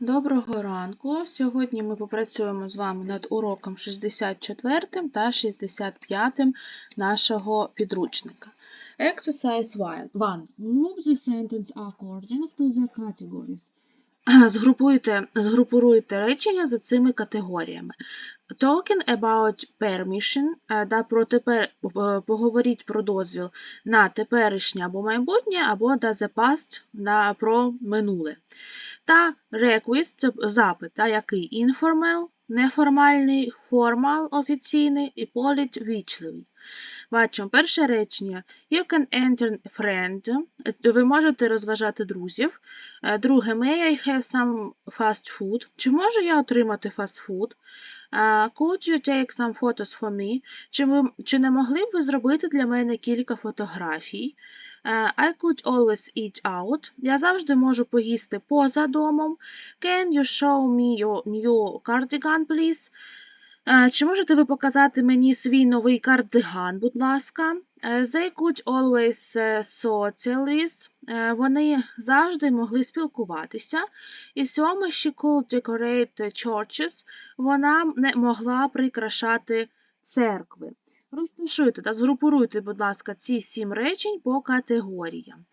Доброго ранку! Сьогодні ми попрацюємо з вами над уроком 64 та 65 нашого підручника. Exercise 1. Group the sentence according to the categories. Згрупуйте, згрупуйте речення за цими категоріями. Talking about permission, е, да, про тепер, е, поговоріть про дозвіл на теперішнє або майбутнє, або да, the past на, про минуле. Та request – це запит, та, який informal, неформальний, formal, офіційний і polite – вічливий. Бачимо перше речення. You can enter friend. Ви можете розважати друзів. Е, Друге, may I have some fast food? Чи можу я отримати фастфуд? Uh, Could you take some photos for me? Чи, ви, чи не могли б ви зробити для мене кілька фотографій? Uh, I could always eat out. Я завжди можу поїсти поза домом. Can you show me your new cardigan, please? Е, Чи можете ви показати мені свій новий кардиган, будь ласка? Е, They could always е, socialize. Е, Вони завжди могли спілкуватися. І сьоме, she could decorate churches. Вона не могла прикрашати церкви. Розташуйте та згрупуйте, будь ласка, ці сім речень по категоріям.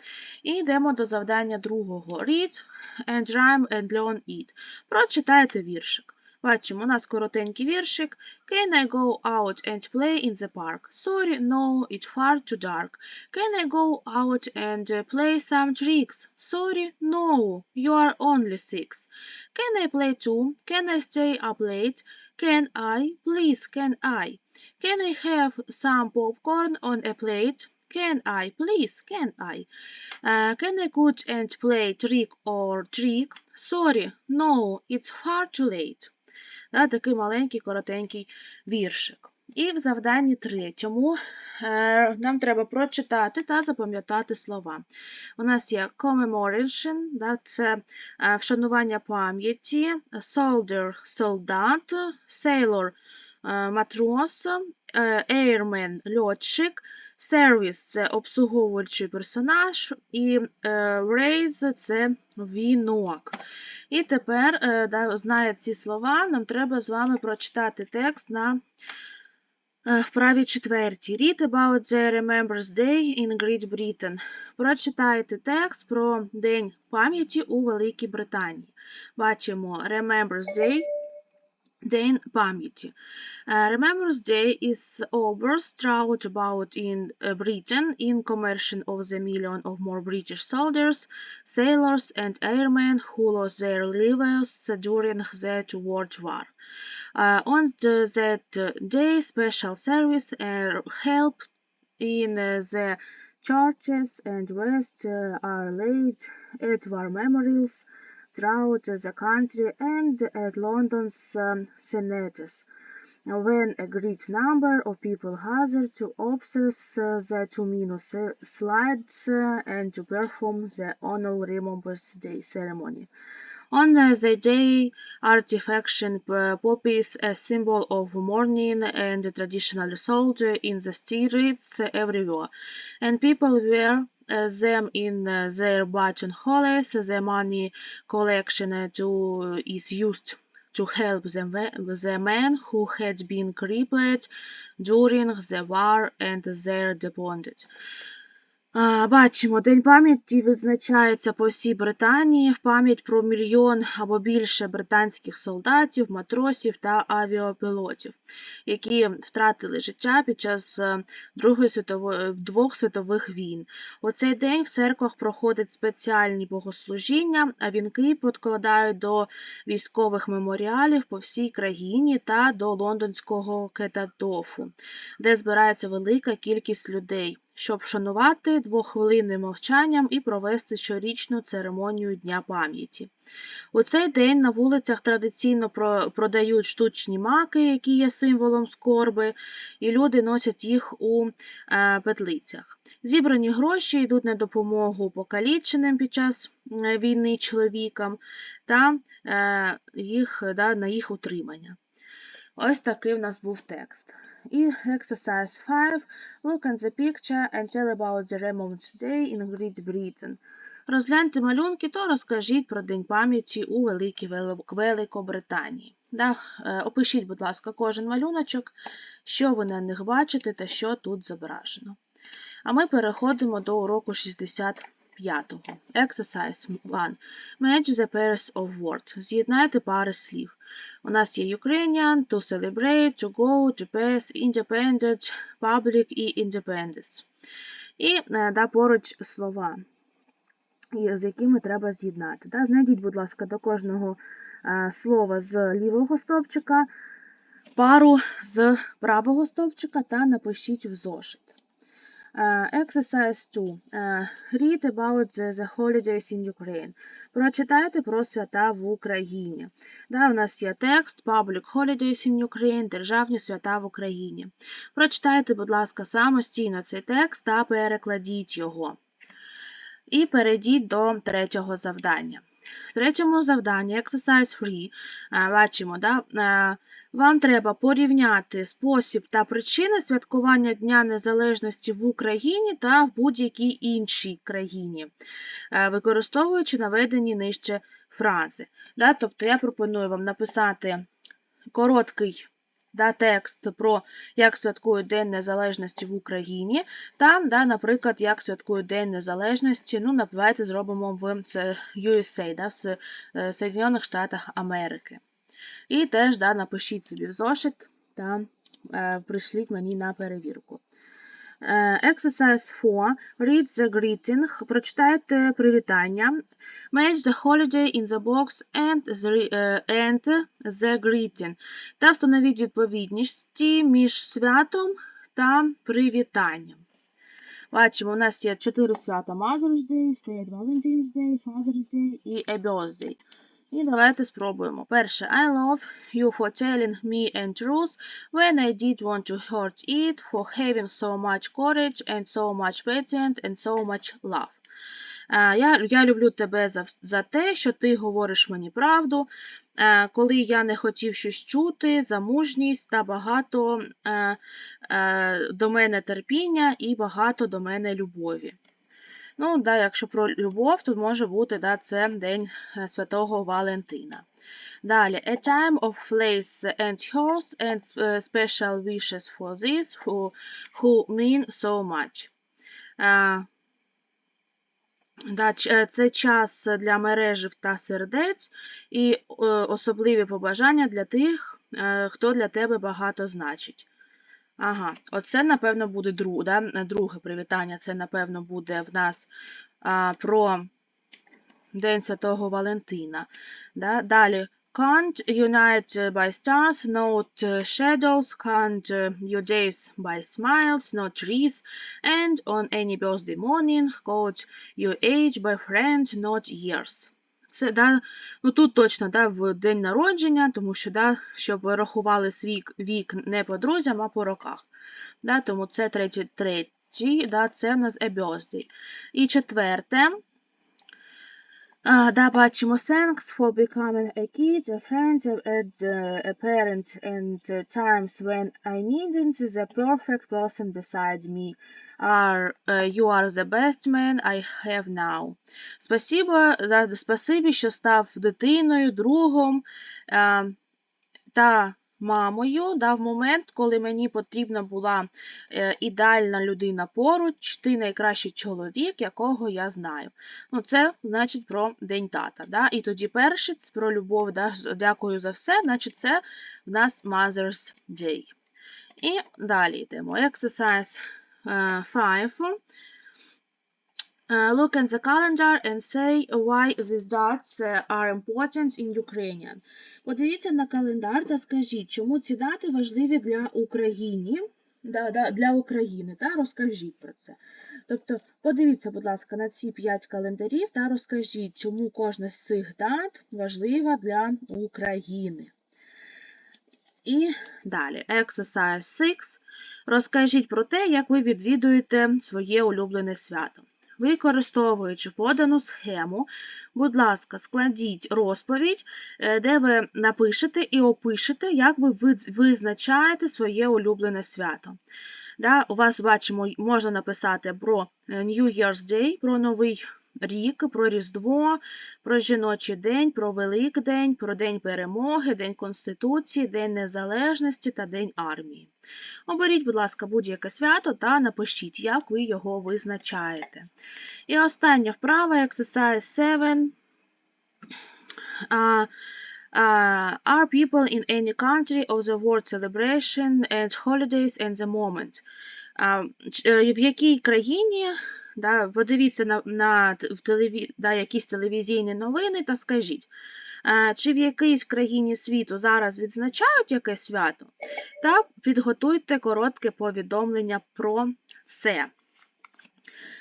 І йдемо до завдання другого. Read and rhyme and learn it. Прочитайте віршик. Бачимо, у нас коротенький віршик. Can I go out and play in the park? Sorry, no, it's far too dark. Can I go out and uh, play some tricks? Sorry, no, you are only six. Can I play too? Can I stay up late? Can I? Please, can I? Can I have some popcorn on a plate? Can I? Please, can I? Uh, can I go and play trick or trick? Sorry, no, it's far too late. Да, такий маленький, коротенький віршик. І в завданні третьому е, нам треба прочитати та запам'ятати слова. У нас є commemoration, да, це е, вшанування пам'яті, soldier – солдат, sailor е, – матрос, airman – льотчик, service – це обслуговуючий персонаж, і raise – це вінок. І тепер, да, зная ці слова, нам треба з вами прочитати текст на вправі четвертій. Read about the Remembrance Day in Great Britain. Прочитайте текст про День пам'яті у Великій Британії. Бачимо Remembrance Day. День пам'яті. Uh, Remembrance Day is always thought about in uh, Britain in commemoration of the million of more British soldiers, sailors and airmen who lost their lives during the Two World War. Uh, on that day, special service uh, help in uh, the churches and west are laid at war memorials throughout the country and at London's um, senates, when a great number of people gather to observe the minute slides and to perform the annual Remembrance Day ceremony. On the day, artifaction uh, poppies, a symbol of mourning and traditional soldier in the streets everywhere, and people wear uh, them in uh, their buttonholes. The money collection to, is used to help the, the men who had been crippled during the war and their deported. Бачимо, День пам'яті відзначається по всій Британії в пам'ять про мільйон або більше британських солдатів, матросів та авіапілотів, які втратили життя під час е, Другої світової двох світових війн. У цей день в церквах проходять спеціальні богослужіння, а вінки подкладають до військових меморіалів по всій країні та до лондонського кетатофу, де збирається велика кількість людей щоб вшанувати двохвилинним мовчанням і провести щорічну церемонію Дня пам'яті. У цей день на вулицях традиційно продають штучні маки, які є символом скорби, і люди носять їх у е, петлицях. Зібрані гроші йдуть на допомогу покаліченим під час е, війни чоловікам та е, їх, да, на їх утримання. Ось такий в нас був текст. І exercise 5. Look at the picture and tell about the Remembrance Day in Great Britain. розгляньте малюнки, то розкажіть про День пам'яті у Великій Великобританії. Да? е, Опишіть, будь ласка, кожен малюночок, що ви на них бачите та що тут зображено. А ми переходимо до уроку 65-го. Exercise 1. Match the pairs of words. З'єднайте пари слів. У нас є Ukrainian, to celebrate, to go, to pass, independent, public і independence. І е, да, поруч слова, з якими треба з'єднати. Да? Знайдіть, будь ласка, до кожного е, слова з лівого стовпчика пару з правого стовпчика та напишіть в зошит. Е, Exercise 2. Е, Read about the, holidays in Ukraine. Прочитайте про свята в Україні. Да, у нас є текст Public Holidays in Ukraine, Державні свята в Україні. Прочитайте, будь ласка, самостійно цей текст та перекладіть його. І перейдіть до третього завдання. В третьому завданні Exercise 3 е, бачимо, да, е, вам треба порівняти спосіб та причини святкування Дня Незалежності в Україні та в будь-якій іншій країні, е, використовуючи наведені нижче фрази. Тобто я пропоную вам написати короткий да, текст про як святкують День Незалежності в Україні, та, да, наприклад, як святкують День Незалежності. Ну, давайте зробимо в USA, да, в С- е, Штатах Америки. І теж да, напишіть собі в зошит та е, прийшліть мені на перевірку. Е, Exercise 4. Read the greeting. Прочитайте привітання. Match the holiday in the box and the, е, and the greeting. Та встановіть відповідності між святом та привітанням. Бачимо, у нас є чотири свята Mother's Day, State Valentine's Day, Father's Day і A Birthday. І давайте спробуємо. Перше, I love you for telling me and truth when I did want to hurt it, for having so much courage and so much patience and so much love. Е, Я, я люблю тебе за, за те, що ти говориш мені правду, е, коли я не хотів щось чути, за мужність та багато е, до мене терпіння і багато до мене любові. Ну, да, якщо про любов, то може бути да, це День е, Святого Валентина. Далі, a time of place and yours and е, special wishes for this who, who mean so much. Е, Да, це час для мережів та сердець і особливі побажання для тих, хто для тебе багато значить. Ага, оце, напевно, буде друг, да? е, друге привітання. Це, напевно, буде в нас а, про День Святого Валентина. Да? Далі. Can't unite uh, by stars, not uh, shadows, can't uh, your days by smiles, not trees, and on any birthday morning, quote your age by friends, not years. Це, да, ну тут точно да, в день народження, тому що, да, щоб рахували свій вік не по друзям, а по роках. Да, тому це третій, третій да, це в нас a birthday. І четверте. А, да, бачимо thanks for becoming a kid, a friend, a parent, and uh, times when I needed the perfect person beside me. Are, uh, you are the best man I have now. Спасибо, спасибі, що став дитиною, другом е, та мамою да, в момент, коли мені потрібна була е, ідеальна людина поруч, ти найкращий чоловік, якого я знаю. Ну, це значить про День тата. Да? І тоді перше про любов, да, дякую за все, значить це в нас Mother's Day. І далі йдемо. Exercise 5. Uh, look at the calendar and say why these dates uh, are important in Ukrainian. Подивіться на календар та скажіть, чому ці дати важливі для України, да, да, для України, та розкажіть про це. Тобто, подивіться, будь ласка, на ці 5 календарів та розкажіть, чому кожна з цих дат важлива для України. І далі, exercise 6. Розкажіть про те, як ви відвідуєте своє улюблене свято. Використовуючи подану схему, будь ласка, складіть розповідь, е, де ви напишете і опишете, як ви визначаєте своє улюблене свято. Да, у вас бачимо, можна написати про е, New Year's Day, про новий рік, про Різдво, про жіночий день, про Великдень, про День перемоги, День Конституції, День Незалежності та День армії. Оберіть, будь ласка, будь-яке свято та напишіть, як ви його визначаєте. І остання вправа exercise 7. Uh, uh, are people in any country of the world celebration and holidays and the moment? Uh, е, в якій країні, да, подивіться на, на в телеві, да, якісь телевізійні новини та скажіть, е, чи в якійсь країні світу зараз відзначають якесь свято, та підготуйте коротке повідомлення про це.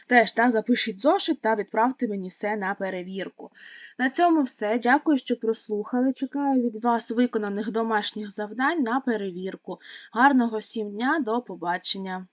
Теж так, запишіть зошит та відправте мені все на перевірку. На цьому все. Дякую, що прослухали. Чекаю від вас виконаних домашніх завдань на перевірку. Гарного всім дня, до побачення!